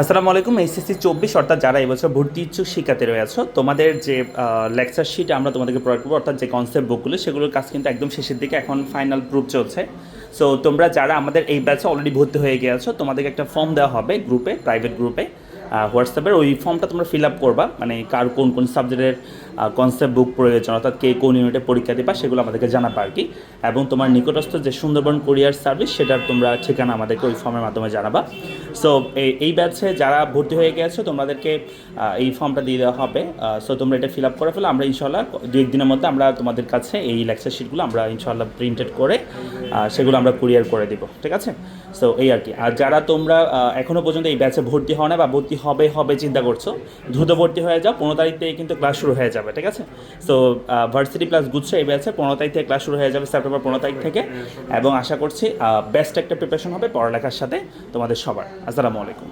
আসসালামু আলাইকুম এসএসসি চব্বিশ, অর্থাৎ যারা এবছর ভর্তি ইচ্ছুক শিক্ষাতে রয়েছে তোমাদের যে লেকচার শিট আমরা তোমাদেরকে প্রয়োগ করব, অর্থাৎ যে কনসেপ্ট বুকগুলো সেগুলোর কাজ কিন্তু একদম শেষের দিকে এখন ফাইনাল প্রুফ চলছে। সো তোমরা যারা আমাদের এই ব্যাচে অলরেডি ভর্তি হয়ে গিয়েছো তোমাদেরকে একটা ফর্ম দেওয়া হবে গ্রুপে প্রাইভেট গ্রুপে হোয়াটসঅ্যাপের ওই ফর্মটা তোমরা ফিল আপ করবা। মানে কার কোন কোন সাবজেক্টের কনসেপ্ট বুক প্রয়োজন অর্থাৎ কে কোন ইউনিটে পরীক্ষা দিবা সেগুলো আমাদেরকে জানাবা আর কি। এবং তোমার নিকটস্থ যে সুন্দরবন কুরিয়ার সার্ভিস সেটার তোমরা ঠিকানা আমাদেরকে ওই ফর্মের মাধ্যমে জানাবা। সো এই ব্যাচে যারা ভর্তি হয়ে গেছো তোমাদেরকে এই ফর্মটা দিয়ে দেওয়া হবে। সো তোমরা এটা ফিল আপ করে ফেলো। আমরা ইনশাল্লাহ দু একদিনের মধ্যে আমরা তোমাদের কাছে এই লেকচার শিটগুলো আমরা ইনশাল্লাহ প্রিন্টেড করে সেগুলো আমরা কুরিয়ার করে দেবো। ঠিক আছে? সো এই আর কি। আর যারা তোমরা আহ, এখনও পর্যন্ত এই ব্যাচে ভর্তি হও না বা ভর্তি হবে হবে, চিন্তা করছ? দ্রুত ভর্তি হয়ে যাও, পনেরো তারিখ থেকে কিন্তু ক্লাস শুরু হয়ে যাবে, ঠিক আছে? সো ভার্সিটি প্লাস গুচ্ছ এই ব্যাচে পনেরো তারিখ থেকে ক্লাস শুরু হয়ে যাবে সেপ্টেম্বর পনেরো তারিখ থেকে। এবং আশা করছি বেস্ট একটা প্রিপারেশন হবে পড়ালেখার সাথে তোমাদের সবার। আসসালামু আলাইকুম।